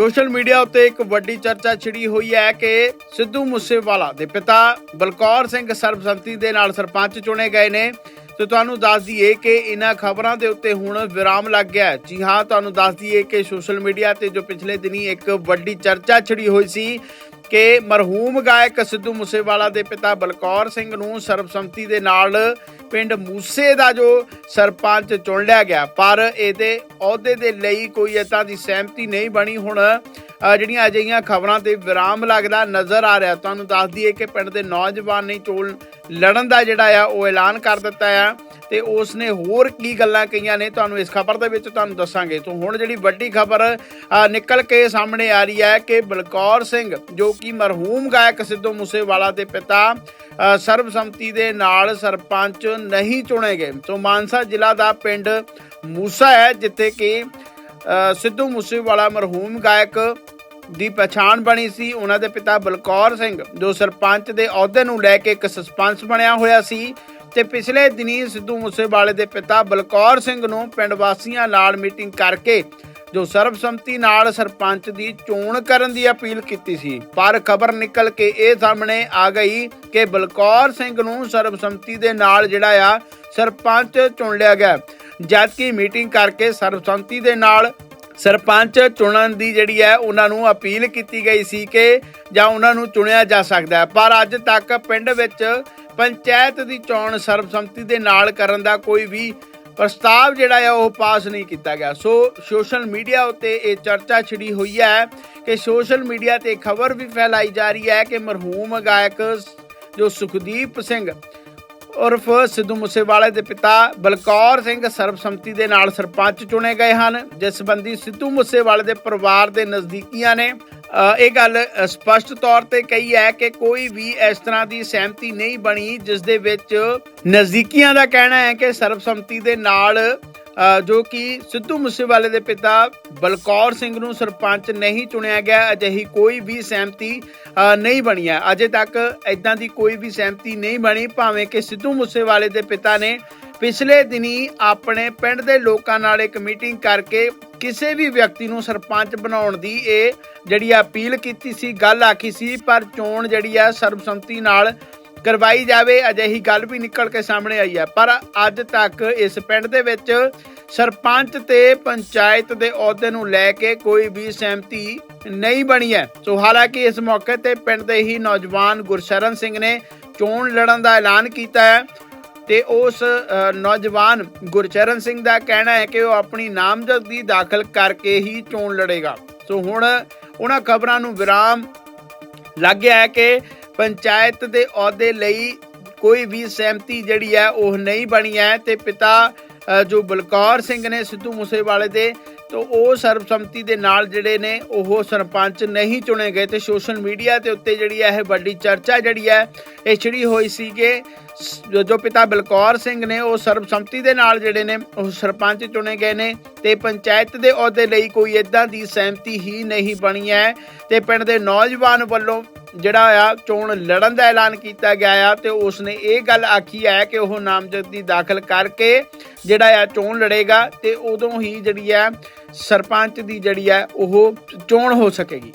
Social media ਉੱਤੇ ਇੱਕ ਵੱਡੀ ਚਰਚਾ ਛਿੜੀ ਹੋਈ ਹੈ ਕਿ ਸਿੱਧੂ ਮੂਸੇਵਾਲਾ ਦੇ ਪਿਤਾ ਬਲਕੌਰ ਸਿੰਘ ਸਰਬਸੰਮਤੀ ਦੇ ਨਾਲ ਸਰਪੰਚ ਚੁਣੇ ਗਏ ਨੇ। ਤੇ ਤੁਹਾਨੂੰ ਦੱਸ ਦਈਏ ਕਿ ਇਹਨਾਂ ਖਬਰਾਂ ਦੇ ਉੱਤੇ ਹੁਣ ਵਿਰਾਮ ਲੱਗ ਗਿਆ ਜੀ ਹਾਂ, ਤੁਹਾਨੂੰ ਦੱਸ ਦਈਏ ਕਿ ਸੋਸ਼ਲ ਮੀਡੀਆ ਤੇ ਜੋ ਪਿਛਲੇ ਦਿਨੀ ਇੱਕ ਵੱਡੀ ਚਰਚਾ ਛਿੜੀ ਹੋਈ ਸੀ ਕਿ ਮਰਹੂਮ ਗਾਇਕ ਸਿੱਧੂ ਮੂਸੇਵਾਲਾ ਦੇ ਪਿਤਾ ਬਲਕੌਰ ਸਿੰਘ ਨੂੰ ਸਰਬਸੰਮਤੀ ਦੇ ਨਾਲ ਪਿੰਡ ਮੂਸੇ ਦਾ ਜੋ ਸਰਪੰਚ ਚੁਣ ਲਿਆ ਗਿਆ। ਪਰ ਇਹਦੇ ਅਹੁਦੇ ਦੇ ਲਈ ਕੋਈ ਏਦਾਂ ਦੀ ਸਹਿਮਤੀ ਨਹੀਂ ਬਣੀ। ਹੁਣ ਜਿਹੜੀਆਂ ਅਜਿਹੀਆਂ ਖਬਰਾਂ ਤੇ ਵਿਰਾਮ ਲੱਗਦਾ ਨਜ਼ਰ ਆ ਰਿਹਾ। ਤੁਹਾਨੂੰ ਦੱਸ ਦਈਏ ਕਿ ਪਿੰਡ ਦੇ ਨੌਜਵਾਨ ਨੇ ਚੋਣ ਲੜਨ ਦਾ ਜਿਹੜਾ ਆ, ਉਹ ਐਲਾਨ ਕਰ ਦਿੱਤਾ ਆ। ਤੇ ਉਸ ਨੇ ਹੋਰ ਕੀ ਗੱਲਾਂ ਕਹੀਆਂ ਨੇ ਤੁਹਾਨੂੰ ਇਸ ਖਬਰ ਦੇ ਵਿੱਚ ਤੁਹਾਨੂੰ ਦੱਸਾਂਗੇ। ਤੋਂ ਹੁਣ ਜਿਹੜੀ ਵੱਡੀ ਖਬਰ ਨਿਕਲ ਕੇ ਸਾਹਮਣੇ ਆ ਰਹੀ ਹੈ ਕਿ ਬਲਕੌਰ ਸਿੰਘ, ਜੋ ਕਿ ਮਰਹੂਮ ਗਾਇਕ ਸਿੱਧੂ ਮੂਸੇਵਾਲਾ ਦੇ ਪਿਤਾ ਸਰਬਸੰਮਤੀ ਦੇ ਨਾਲ ਸਰਪੰਚ ਨਹੀਂ ਚੁਣੇ ਗਏ। ਤੋਂ ਮਾਨਸਾ ਜ਼ਿਲ੍ਹਾ ਦਾ ਪਿੰਡ ਮੂਸਾ ਹੈ, ਜਿੱਥੇ ਕਿ ਸਿੱਧੂ ਮੂਸੇਵਾਲਾ ਮਰਹੂਮ ਗਾਇਕ ਦੀ ਪਛਾਣ ਬਣੀ ਸੀ। ਉਹਨਾਂ ਦੇ ਪਿਤਾ ਬਲਕੌਰ ਸਿੰਘ, ਜੋ ਸਰਪੰਚ ਦੇ ਅਹੁਦੇ ਨੂੰ ਲੈ ਕੇ ਇੱਕ ਸਸਪੈਂਸ ਬਣਿਆ ਹੋਇਆ ਸੀ। ਤੇ ਪਿਛਲੇ ਦਿਨੀ ਸਿੱਧੂ ਮੂਸੇਵਾਲੇ ਦੇ ਪਿਤਾ ਬਲਕੌਰ ਸਿੰਘ ਨੂੰ ਪਿੰਡ ਵਾਸੀਆਂ ਨਾਲ ਮੀਟਿੰਗ ਕਰਕੇ ਜੋ ਸਰਬਸੰਮਤੀ ਨਾਲ ਸਰਪੰਚ ਦੀ ਚੋਣ ਕਰਨ ਦੀ ਅਪੀਲ ਕੀਤੀ ਸੀ। ਪਰ ਖਬਰ ਨਿਕਲ ਕੇ ਇਹ ਸਾਹਮਣੇ ਆ ਗਈ ਕਿ ਬਲਕੌਰ ਸਿੰਘ ਨੂੰ ਸਰਬਸੰਮਤੀ ਦੇ ਨਾਲ ਜਿਹੜਾ ਆ, ਸਰਪੰਚ ਚੁਣ ਲਿਆ ਗਿਆ। ਜਦ ਕਿ ਮੀਟਿੰਗ ਕਰਕੇ ਸਰਬਸੰਮਤੀ ਦੇ ਨਾਲ ਸਰਪੰਚ ਚੁਣਨ ਦੀ ਜਿਹੜੀ ਹੈ, ਉਹਨਾਂ ਨੂੰ ਅਪੀਲ ਕੀਤੀ ਗਈ ਸੀ ਕਿ ਜਾਂ ਉਹਨਾਂ ਨੂੰ ਚੁਣਿਆ ਜਾ ਸਕਦਾ ਹੈ। ਪਰ ਅੱਜ ਤੱਕ ਪਿੰਡ ਵਿੱਚ ਪੰਚਾਇਤ ਦੀ ਚੋਣ ਸਰਬਸੰਮਤੀ ਦੇ ਨਾਲ ਕਰਨ ਦਾ ਕੋਈ ਵੀ ਪ੍ਰਸਤਾਵ ਜਿਹੜਾ ਹੈ ਉਹ ਪਾਸ ਨਹੀਂ ਕੀਤਾ ਗਿਆ। ਸੋ ਸੋਸ਼ਲ ਮੀਡੀਆ ਉੱਤੇ ਇਹ ਚਰਚਾ ਛਿੜੀ ਹੋਈ ਹੈ ਕਿ ਸੋਸ਼ਲ ਮੀਡੀਆ ਤੇ ਖਬਰ ਵੀ ਫੈਲਾਈ ਜਾ ਰਹੀ ਹੈ ਕਿ ਮਰਹੂਮ ਗਾਇਕ ਜੋ ਸੁਖਦੀਪ ਸਿੰਘ ਉਰਫ ਸਿੱਧੂ ਮੂਸੇਵਾਲੇ ਦੇ ਪਿਤਾ ਬਲਕੌਰ ਸਿੰਘ ਸਰਬਸੰਮਤੀ ਦੇ ਨਾਲ ਸਰਪੰਚ ਚੁਣੇ ਗਏ ਹਨ। ਜਿਸ ਸੰਬੰਧੀ ਸਿੱਧੂ ਮੂਸੇਵਾਲੇ ਦੇ ਪਰਿਵਾਰ ਦੇ ਨਜ਼ਦੀਕੀਆਂ ਨੇ ਇਹ ਗੱਲ ਸਪਸ਼ਟ ਤੌਰ ਤੇ ਕਹੀ ਹੈ ਕਿ ਕੋਈ ਵੀ ਇਸ ਤਰ੍ਹਾਂ ਦੀ ਸਹਿਮਤੀ ਨਹੀਂ ਬਣੀ, ਜਿਸ ਦੇ ਵਿੱਚ ਨਜ਼ਦੀਕੀਆਂ ਦਾ ਕਹਿਣਾ ਹੈ ਕਿ ਸਰਬਸੰਮਤੀ ਦੇ ਨਾਲ ਜੋ ਕਿ ਸਿੱਧੂ ਮੂਸੇਵਾਲੇ ਦੇ ਪਿਤਾ ਬਲਕੌਰ ਸਿੰਘ ਨੂੰ ਸਰਪੰਚ ਨਹੀਂ ਚੁਣਿਆ ਗਿਆ, ਅਜਿਹੀ ਕੋਈ ਵੀ ਸਹਿਮਤੀ ਨਹੀਂ ਬਣੀ ਹੈ। ਅਜੇ ਤੱਕ ਇਦਾਂ ਦੀ ਕੋਈ ਵੀ ਸਹਿਮਤੀ ਨਹੀਂ ਬਣੀ, ਭਾਵੇਂ ਕਿ ਸਿੱਧੂ ਮੂਸੇਵਾਲੇ ਦੇ ਪਿਤਾ ਨੇ ਪਿਛਲੇ ਦਿਨੀ ਆਪਣੇ ਪਿੰਡ ਦੇ ਲੋਕਾਂ ਨਾਲ ਇੱਕ ਮੀਟਿੰਗ ਕਰਕੇ ਕਿਸੇ ਵੀ ਵਿਅਕਤੀ ਨੂੰ ਸਰਪੰਚ ਬਣਾਉਣ ਦੀ ਇਹ ਜਿਹੜੀ ਆ ਅਪੀਲ ਕੀਤੀ ਸੀ, ਗੱਲ ਆਖੀ ਸੀ, ਪਰ ਚੋਣ ਜਿਹੜੀ ਆ ਸਰਬਸੰਮਤੀ ਨਾਲ ਕਰਵਾਈ ਜਾਵੇ, ਅਜਿਹੀ ਗੱਲ ਵੀ ਨਿਕਲ ਕੇ ਸਾਹਮਣੇ ਆਈ ਹੈ। ਪਰ ਅੱਜ ਤੱਕ ਇਸ ਪਿੰਡ ਦੇ ਵਿੱਚ ਸਰਪੰਚ ਤੇ ਪੰਚਾਇਤ ਦੇ ਅਹੁਦੇ ਨੂੰ ਲੈ ਕੇ ਕੋਈ ਵੀ ਸਹਿਮਤੀ ਨਹੀਂ ਬਣੀ ਹੈ। ਸੋ ਹਾਲਾਂਕਿ ਇਸ ਮੌਕੇ ਤੇ ਪਿੰਡ ਦੇ ਹੀ ਨੌਜਵਾਨ ਗੁਰਸ਼ਰਨ ਸਿੰਘ ਨੇ ਚੋਣ ਲੜਨ ਦਾ ਐਲਾਨ ਕੀਤਾ ਹੈ ਤੇ ਉਸ ਨੌਜਵਾਨ ਗੁਰਚਰਨ ਸਿੰਘ ਦਾ ਕਹਿਣਾ ਹੈ ਕਿ ਉਹ ਆਪਣੀ ਨਾਮਜ਼ਦਗੀ ਦਾਖਲ ਕਰਕੇ ਹੀ ਚੋਣ ਲੜੇਗਾ। ਸੋ ਹੁਣ ਉਹਨਾਂ ਖਬਰਾਂ ਨੂੰ ਵਿਰਾਮ, ਲੱਗ ਗਿਆ ਹੈ ਕਿ ਪੰਚਾਇਤ ਦੇ ਅਹੁਦੇ ਲਈ ਕੋਈ ਵੀ ਸਹਿਮਤੀ ਜਿਹੜੀ ਹੈ ਉਹ ਨਹੀਂ ਬਣੀ ਹੈ ਤੇ ਪਿਤਾ ਜੋ ਬਲਕੌਰ ਸਿੰਘ ਨੇ ਸਿੱਧੂ ਮੂਸੇਵਾਲੇ ਦੇ, ਤੋਂ ਉਹ ਸਰਬਸੰਮਤੀ ਦੇ ਨਾਲ ਜਿਹੜੇ ਨੇ ਉਹ ਸਰਪੰਚ ਨਹੀਂ ਚੁਣੇ ਗਏ ਤੇ ਸੋਸ਼ਲ ਮੀਡੀਆ ਤੇ ਉੱਤੇ ਜਿਹੜੀ ਹੈ ਇਹ ਵੱਡੀ ਚਰਚਾ ਜਿਹੜੀ ਹੈ, ਇਹ ਛਿੜੀ ਹੋਈ ਸੀ ਕਿ ਜੋ ਪਿਤਾ ਬਲਕੌਰ ਸਿੰਘ ਨੇ ਉਹ ਸਰਬਸੰਮਤੀ ਦੇ ਨਾਲ ਜਿਹੜੇ ਨੇ ਉਹ ਸਰਪੰਚ ਚੁਣੇ ਗਏ ਨੇ ਤੇ ਪੰਚਾਇਤ ਦੇ ਅਹੁਦੇ ਲਈ ਕੋਈ ਇਦਾਂ ਦੀ ਸਹਿਮਤੀ ਹੀ ਨਹੀਂ ਬਣੀ ਹੈ ਤੇ ਪਿੰਡ ਦੇ ਨੌਜਵਾਨ ਵੱਲੋਂ ਜਿਹੜਾ ਆ, ਚੋਣ ਲੜਨ ਦਾ ਐਲਾਨ ਕੀਤਾ ਗਿਆ ਆ ਤੇ ਉਸਨੇ ਇਹ ਗੱਲ ਆਖੀ ਹੈ ਕਿ ਉਹ ਨਾਮਜ਼ਦਗੀ ਦਾਖਲ ਕਰਕੇ ਜਿਹੜਾ ਆ, ਚੋਣ ਲੜੇਗਾ ਤੇ ਉਦੋਂ ਹੀ ਜਿਹੜੀ ਹੈ ਸਰਪੰਚ ਦੀ ਜਿਹੜੀ ਹੈ ਉਹ ਚੋਣ ਹੋ ਸਕੇਗੀ।